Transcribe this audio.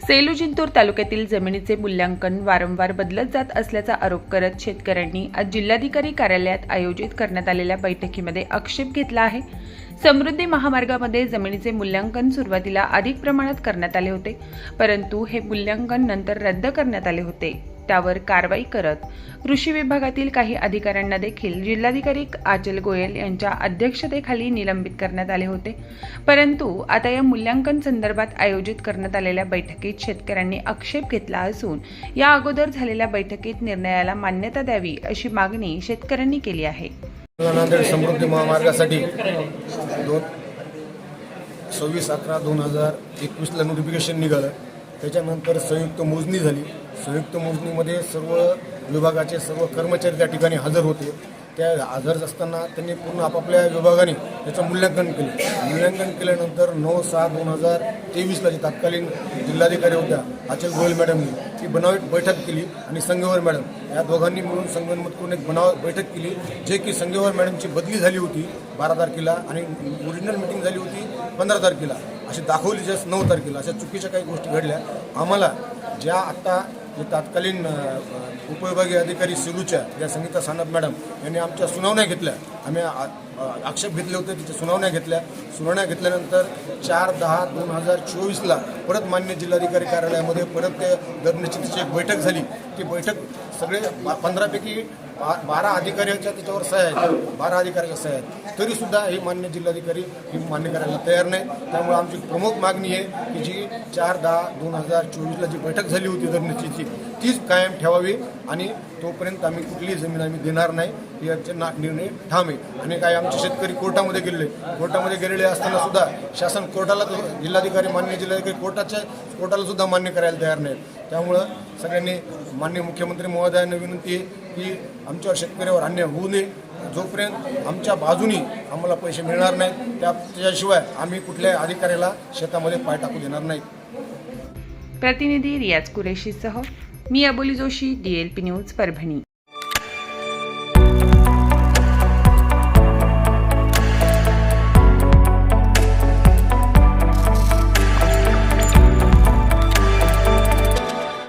सेलू जिंतूर तालुक्यातील जमिनीचे मूल्यांकन वारंवार बदलत जात असल्याचा आरोप करत शेतकऱ्यांनी आज जिल्हाधिकारी कार्यालयात आयोजित करण्यात आलेल्या बैठकीमध्ये आक्षेप घेतला आहे. समृद्धी महामार्गामध्ये जमिनीचे मूल्यांकन सुरुवातीला अधिक प्रमाणात करण्यात आले होते परंतु हे मूल्यांकन नंतर रद्द करण्यात आले होते. त्यावर कारवाई करत कृषी विभागातील काही अधिकाऱ्यांना देखील जिल्हाधिकारी आचल गोयल यांच्या अध्यक्षतेखाली निलंबित करण्यात आले होते. परंतु आता या मूल्यांकन संदर्भात आयोजित करण्यात आलेल्या बैठकीत शेतकऱ्यांनी आक्षेप घेतला असून या अगोदर झालेल्या बैठकीत निर्णयाला मान्यता द्यावी अशी मागणी शेतकऱ्यांनी केली आहे. नांदेड समृद्धी महामार्गासाठी दोन सव्वीस अकरा दोन हजार एकवीसला नोटिफिकेशन निघालं. त्याच्यानंतर संयुक्त मोजणी झाली. संयुक्त मोजणीमध्ये सर्व विभागाचे सर्व कर्मचारी त्या ठिकाणी हजर होते. त्या हजर असताना त्यांनी पूर्ण आपापल्या विभागाने त्याचं मूल्यांकन केलं. मूल्यांकन केल्यानंतर नऊ सहा दोन हजार तेवीसला जी तत्कालीन जिल्हाधिकारी होत्या अचल गोयल मॅडमनी ती बनावट बैठक केली आणि संगेवर मॅडम या दोघांनी मिळून संगनमत करून एक बनावट बैठक केली जे की संगेवर मॅडमची बदली झाली होती बारा तारखेला आणि ओरिजिनल मिटिंग झाली होती पंधरा तारखेला. अशी दाखवली जस्ट नऊ तारखेला. अशा चुकीच्या काही गोष्टी घडल्या. आम्हाला ज्या आत्ता जे तत्कालीन उपविभागीय अधिकारी सिलूच्या या संगीता सानप मॅडम यांनी आमच्या सुनावण्या घेतल्या. आम्ही आ- आक्षेप घेतले होते तिच्या सुनावण्या घेतल्या. सुनावण्या घेतल्यानंतर चार दहा दोन हजार चोवीसला परत मान्य जिल्हाधिकारी कार्यालयामध्ये परत ते दरनिश्चितीची एक बैठक झाली. ती बैठक सगळे पंधरापैकी बा बारा अधिकाऱ्यांच्या त्याच्यावर सह्या आहेत. बारा अधिकाऱ्याच्या सह्या आहेत. तरीसुद्धा हे मान्य जिल्हाधिकारी ही मान्य करायला तयार नाही. त्यामुळे आमची प्रमुख मागणी आहे की जी चार दहा दोन हजार चोवीसला जी बैठक झाली होती दरनिश्चितची तीच कायम ठेवावी आणि तोपर्यंत आम्ही कुठलीही जमीन आम्ही देणार नाही याचे ना निर्णय ठाम आहे. आणि काही आमचे शेतकरी कोर्टामध्ये गेलेले कोर्टामध्ये गेलेले असताना सुद्धा शासन कोर्टाला जिल्हाधिकारी मान्य जिल्हाधिकारी कोर्टाच्या कोर्टाला सुद्धा मान्य करायला तयार नाहीत. त्यामुळं सगळ्यांनी मान्य मुख्यमंत्री महोदयांना विनंती आहे की आमच्यावर शेतकऱ्यावर अन्याय होऊ नये. जोपर्यंत आमच्या बाजूनी आम्हाला पैसे मिळणार नाहीत त्या त्याशिवाय आम्ही कुठल्याही अधिकाऱ्याला शेतामध्ये पाय टाकू देणार नाही. प्रतिनिधी रियाज कुरेशीसह मी अबोली जोशी डीएलपी न्यूज परभणी.